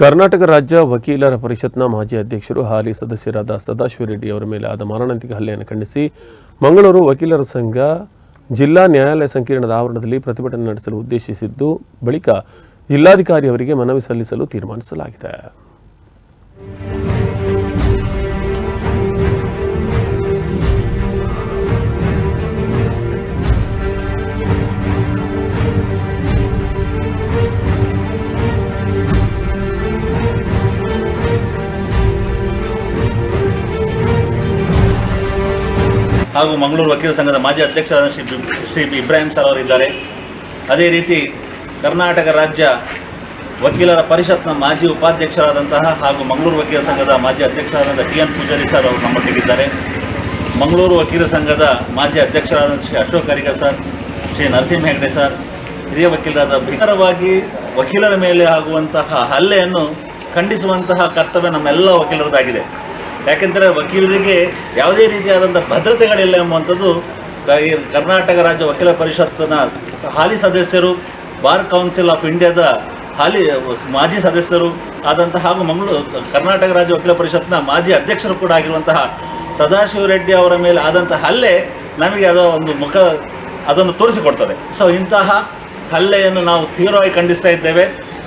ಕರ್ನಾಟಕ ರಾಜ್ಯ ವಕೀಲರ ಪರಿಷತ್ನ ಮಾಜಿ ಅಧ್ಯಕ್ಷರು, ಹಾಲಿ ಸದಸ್ಯರಾದ ಸದಾಶಿವ ರೆಡ್ಡಿ ಅವರ ಮೇಲೆ ಆದ ಮಾರಣಾಂತಿಕ ಹಲ್ಲೆಯನ್ನು ಖಂಡಿಸಿ ಮಂಗಳೂರು ವಕೀಲರ ಸಂಘ ಜಿಲ್ಲಾ ನ್ಯಾಯಾಲಯ ಸಂಕೀರ್ಣದ ಆವರಣದಲ್ಲಿ ಪ್ರತಿಭಟನೆ ನಡೆಸಲು ಉದ್ದೇಶಿಸಿದ್ದು, ಬಳಿಕ ಜಿಲ್ಲಾಧಿಕಾರಿ ಅವರಿಗೆ ಮನವಿ ಸಲ್ಲಿಸಲು ತೀರ್ಮಾನಿಸಲಾಗಿದೆ. ಹಾಗೂ ಮಂಗಳೂರು ವಕೀಲ ಸಂಘದ ಮಾಜಿ ಅಧ್ಯಕ್ಷರಾದ ಶ್ರೀ ಶ್ರೀ ಇಬ್ರಾಹಿಂ ಸರ್ ಅವರಿದ್ದಾರೆ. ಅದೇ ರೀತಿ ಕರ್ನಾಟಕ ರಾಜ್ಯ ವಕೀಲರ ಪರಿಷತ್ನ ಮಾಜಿ ಉಪಾಧ್ಯಕ್ಷರಾದಂತಹ ಹಾಗೂ ಮಂಗಳೂರು ವಕೀಲ ಸಂಘದ ಮಾಜಿ ಅಧ್ಯಕ್ಷರಾದಂಥ ಟಿ ಎನ್ ಪೂಜಾರಿ ಸರ್ ಅವರು ನಮ್ಮೊಟ್ಟಿಗಿದ್ದಾರೆ. ಮಂಗಳೂರು ವಕೀಲ ಸಂಘದ ಮಾಜಿ ಅಧ್ಯಕ್ಷರಾದ ಶ್ರೀ ಅಶೋಕ್ ಅರಿಗ ಸರ್, ಶ್ರೀ ನರಸಿಂಹ ಹೆಗ್ಡೆ ಸರ್, ಹಿರಿಯ ವಕೀಲರಾದ ಭೀಕರವಾಗಿ ವಕೀಲರ ಮೇಲೆ ಆಗುವಂತಹ ಹಲ್ಲೆಯನ್ನು ಖಂಡಿಸುವಂತಹ ಕರ್ತವ್ಯ ನಮ್ಮೆಲ್ಲ ವಕೀಲರದಾಗಿದೆ. ಯಾಕೆಂದರೆ ವಕೀಲರಿಗೆ ಯಾವುದೇ ರೀತಿಯಾದಂಥ ಭದ್ರತೆಗಳಿಲ್ಲ ಈ ಕರ್ನಾಟಕ ರಾಜ್ಯ ವಕೀಲ ಪರಿಷತ್ತಿನ ಹಾಲಿ ಸದಸ್ಯರು, ಬಾರ್ ಕೌನ್ಸಿಲ್ ಆಫ್ ಇಂಡಿಯಾದ ಹಾಲಿ, ಮಾಜಿ ಸದಸ್ಯರು ಆದಂತಹ ಹಾಗೂ ಮಂಗಳೂರು, ಕರ್ನಾಟಕ ರಾಜ್ಯ ವಕೀಲ ಪರಿಷತ್ನ ಮಾಜಿ ಅಧ್ಯಕ್ಷರು ಕೂಡ ಆಗಿರುವಂತಹ ಸದಾಶಿವ ರೆಡ್ಡಿ ಅವರ ಮೇಲೆ ಆದಂತಹ ಹಲ್ಲೆ ನಮಗೆ ಅದರ ಒಂದು ಮುಖ, ಅದನ್ನು ತೋರಿಸಿಕೊಡ್ತದೆ. ಸೊ ಇಂತಹ ಹಲ್ಲೆಯನ್ನು ನಾವು ತೀವ್ರವಾಗಿ ಖಂಡಿಸ್ತಾ ಇದ್ದೇವೆ.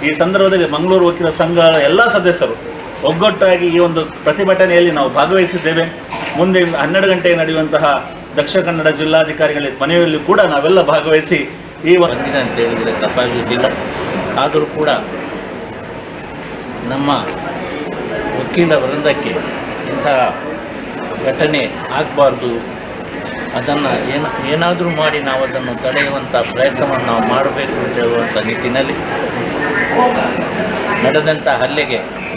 ಈ ಸಂದರ್ಭದಲ್ಲಿ ಮಂಗಳೂರು ವಕೀಲ ಸಂಘ ಎಲ್ಲ ಸದಸ್ಯರು ಒಗ್ಗಟ್ಟಾಗಿ ಈ ಒಂದು ಪ್ರತಿಭಟನೆಯಲ್ಲಿ ನಾವು ಭಾಗವಹಿಸಿದ್ದೇವೆ. ಮುಂದೆ ಹನ್ನೆರಡು ಗಂಟೆಗೆ ನಡೆಯುವಂತಹ ದಕ್ಷಿಣ ಕನ್ನಡ ಜಿಲ್ಲಾಧಿಕಾರಿಗಳ ಮನೆಯಲ್ಲಿ ಕೂಡ ನಾವೆಲ್ಲ ಭಾಗವಹಿಸಿ ಈ ಒಂದಿನ ಅಂತ ಹೇಳಿದರೆ ತಪ್ಪಾಗಿದ್ದಿಲ್ಲ. ಆದರೂ ಕೂಡ ನಮ್ಮ ವಕೀಲ ವೃಂದಕ್ಕೆ ಇಂತಹ ಘಟನೆ ಆಗಬಾರ್ದು. ಅದನ್ನು ಏನು ಏನಾದರೂ ಮಾಡಿ ನಾವು ಅದನ್ನು ತಡೆಯುವಂಥ ಪ್ರಯತ್ನವನ್ನು ನಾವು ಮಾಡಬೇಕು ಅಂತ ಹೇಳುವಂಥ ನಿಟ್ಟಿನಲ್ಲಿ ನಡೆದಂಥ ಹಲ್ಲೆಗೆ